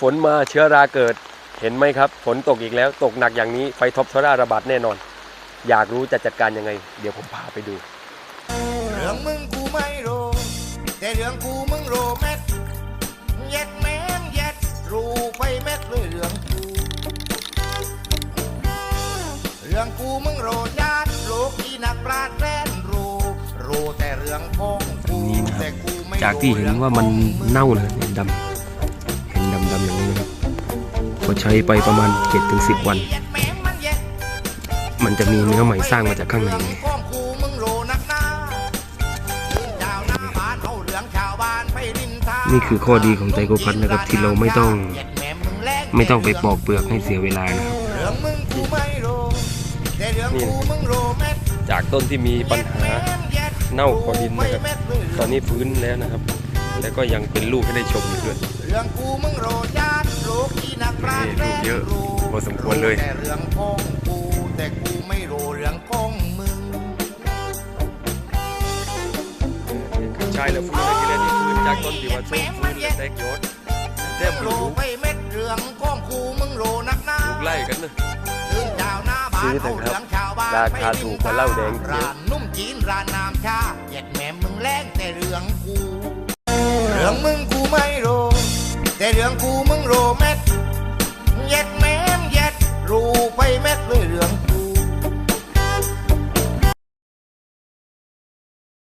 ฝนมาเชื้อราเกิด เห็นไหมครับ ฝนตกอีกแล้ว ตกหนักอย่างนี้ไฟท็อปโซล่าระบาดแน่นอน อยากรู้จะจัดการยังไง เดี๋ยวผมพาไปดู เรื่องมึงกูไม่รู้แต่เรื่องกูมึงรู้เม็ดเย็ดแม่งเย็ดรู้ไปเม็ดเลยเรื่องกู เรื่องกูมึงรู้ญาติโลกที่นักปราชญ์แสนรู้รู้แต่เรื่องของกูนี่นะครับแต่กูไม่รู้จากที่เห็นว่ามันรื่องของงเน่าเลยเนี่ยดำ พอใช้ไปประมาณ7-10วันมัน มันจะมีเนื้อใหม่สร้างมาจากข้างในนี่คือข้อดีของไตรโคพัทนะครับที่เราไม่ต้องไม่ต้องไปปอกเปลือกให้เสียเวลานะครับเรื่จากต้นที่มีปัญหาเน่าคอดินนะครับ ตอนนี้ฟื้นแล้วนะครับ แล้วก็ยังเป็นลูกให้ได้ชมอีกด้วย เรื่องกูมึงรู้ญาติโลกที่นักปราชญ์นี่ลูกเยอะพอสมควรเลย แต่เรื่องของกูแต่กูไม่รู้เรื่องของมึงใช่แล้วฟื้นเลยทีแรกนี่ฟื้นจากต้นที่ว่าชุ่มฟื้นแล้วแตกยอดแทบมึงไม่รู้รู้ไปเม็ดเรื่องของกูมึงรู้นักหนาลูกไล่กันนะตื่นชาวนาบ้านซื้อเถเอาอะครับเรื่องชาวบ้านราคาถูกกว่าเหล้าแดงเยอะร้านนุ่มจีนร้านน้ำชาเหย็ดแม่มึงแรงแต่เรื่องกูเรื่องมึงกูไม่รู้แต่เรื่องกูมึงรู้เม็ดเย็ดแม่ม